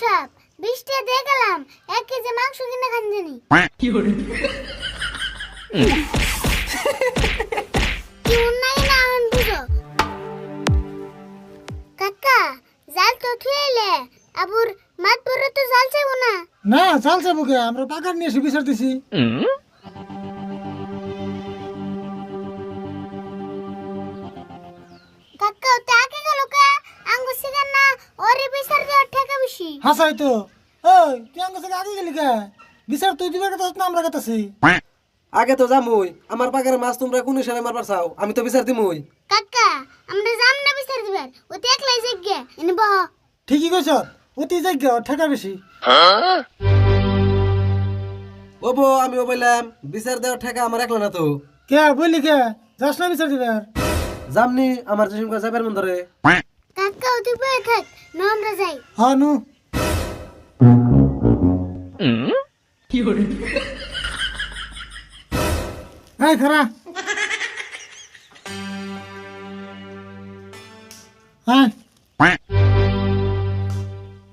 সাহেব বৃষ্টি দিয়ে গেলাম। এক কেজি মাংস কিনে খান জানি। কি উন্নয় না হন বুঝো? কাকা জাল তো থুয়েলে আবুর মাত পরে তো জাল চাইব না। না আমরা পাকার নিয়ে এসে বিচার দিছি। কাকা হাসাই তো। ওই তুই আমার কাছে আগে গেলি কে? বিচার তুই দিবার কথা না আমরা কথাছি আগে তো যামুই। আমার পাকের মাছ তোমরা কোন হিসাবে মারবার চাও? আমি তো বিচার দিমুই। কাকা আমরা যাম না বিচার দিবার। ওতে একলাই জিজ্ঞে এনে বহ। ঠিকই কইছ অতি যোগ্য ঠেকা বেশি। ও বো আমি ও বললাম বিচার দেওয়ার ঠেকা আমার একলা না তো। কে বললি কে? যাস না বিচার দিবার। জামনি আমার সঙ্গে যাবার মন ধরে। কাকা ওতে বয়ে থাক না আমরা যাই। হ্যাঁ নু। এই খারা। হ্যাঁ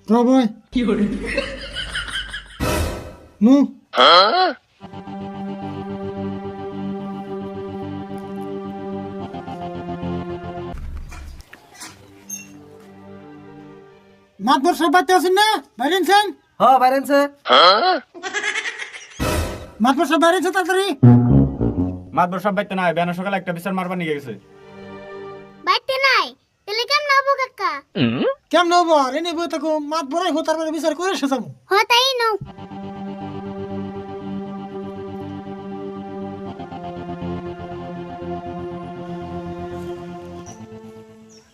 রবই নু। মাতবর সব বাচ্চা আছেন না? বাইরে আছেন হ বাইরেনছে মাতবর সব বাইরে আছে তাড়াতাড়ি। মাতবর সব বাইতে নাই বেনা সকালে একটা বিচার মারবার নিয়ে গেছে। বাইতে নাই? তাহলে কেমন হব কাকা? কেমন হব? আর এনে বই থাকো মাত বড়াই হো তারপরে বিচার করে এসে যাব। হ নাও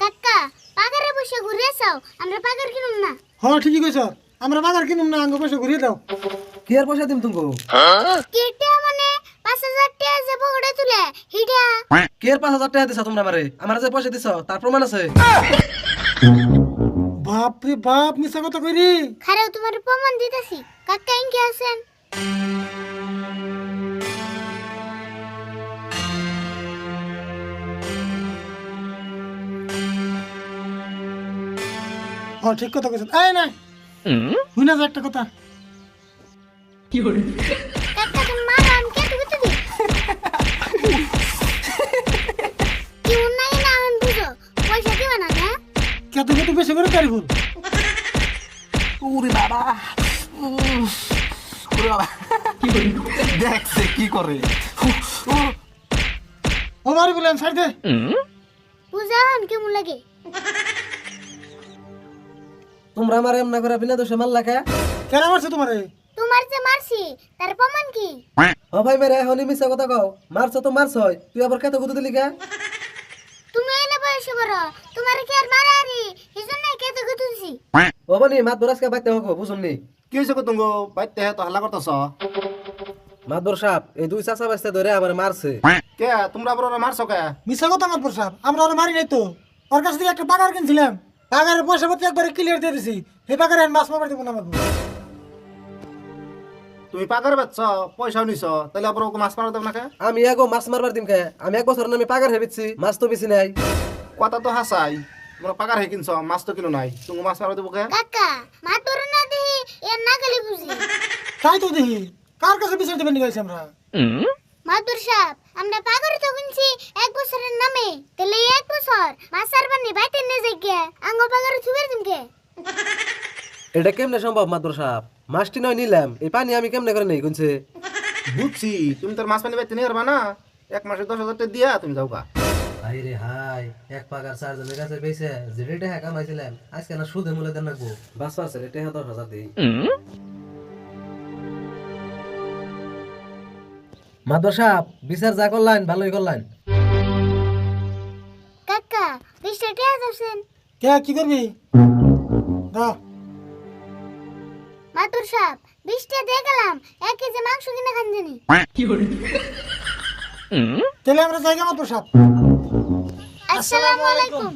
কাকা পাগারে বসে ঘুরে যাও আমরা পাগার কিনুম না। হ্যাঁ ঠিকই কইছ। আমরা বাজার কিনুম না আঙ্গ পয়সা ঘুরিয়ে দাও। কি আর পয়সা দিম তুমি কেটে মানে পাঁচ হাজার টাকা যে পকেটে তুলে হিডা। কি পাঁচ হাজার টাকা দিছ তোমরা আমারে? আমার যে পয়সা দিছ তার প্রমাণ আছে। বাপ রে বাপ মিশা কথা কইরি? খারাও তোমার প্রমাণ দিতেছি। কাকা ইনকে আছেন? হ্যাঁ ঠিক কথা কইছ এই না হুইনা যা একটা কথা। কত কত বেশি করে কারি ভুল? ওরে বাবা। ওরে বাবা। দেখছে কি করে। ও বাড়ি বলেন সাইড দে। কেমন লাগে? তোমরা আমার এমন করে বিনা দোষে মারলা কে কেন মারছে তোমারে তোমার? যে মারছি তার প্রমাণ কি? ও ভাই মেরে এখনই মিছা কথা কও। মারছ তো মারছ তুই আবার কত কত দিলি কে? তুমি এলে বয়সে বড় তোমার কি আর মারারি এই জন্য কেটে গুতেছি ও বনি মাত বরাসকে বাইতে হোক বুঝুননি কি হয়েছে কো তুঙ্গ? বাইতে তো হাল্লা করতেছ মাদবর সাপ এই দুই চাচা বাচ্চা ধরে আমার মারছে কে তোমরা বড় মারছো কে? মিশা কথা আমার প্রসাদ আমরা ওরা মারি নাই তো। ওর কাছ থেকে একটা পাগার কিনছিলাম। পাগারের পয়সা পাতি একবারে ক্লিয়ার দিয়ে দিছি। এই পাগারে আর মাছ মারবার দিব না আমাকে তুমি পাগার বেচছ পয়সাও নিছ তাহলে আবার ওকে মাছ মারা দেব না আমি এগো মাছ মারবার দিম কে। আমি এক বছর নামে পাগার হেবিছি মাছ তো বেশি নাই। কথা তো হাসাই তোমরা পাগার হে কিনছ মাছ তো কিনো নাই। তুমি মাছ মারা দেবো কে? কাকা মাতর না দেহি এর না গেলে বুঝি। তাই তো দেখি কার কাছে বিচার দেবেন গেছি আমরা? মাদুর সাহেব আমরা পাগর তো কিনছি এক বছরের নামে তাহলে এক বছর মাসার বানি বাইতে নিয়ে যাই গে আঙ্গ পাগর দিমকে এটা কেমনে সম্ভব মাদবর সাপ মাছটি নয় নিলাম। এই পানি আমি কেমনে করে নেই গুনছে বুঝছি তুমি তোর মাছ পানি বাইতে নিয়ে পারবা না? এক মাসে দশ হাজার টাকা দিয়া তুমি যাও গা হাই রে হাই এক পাগার চার জনের কাছে পেয়েছে যে রেটে হ্যাঁ কামাইছিলাম আজকে না সুদে মূলে দেন রাখব। বাস পারছে রেটে হ্যাঁ দশ হাজার দিই। সাপ বিচার যা করলেন ভালোই করলেন কাকা টিয়া যাচ্ছেন। কে কি করবি? দাও মাদুর সাহেব বিশটা দিয়ে গেলাম এক কেজি মাংস কিনে খান জানি। তাহলে আমরা জায়গা মতো প্রসাদ আসসালামু আলাইকুম।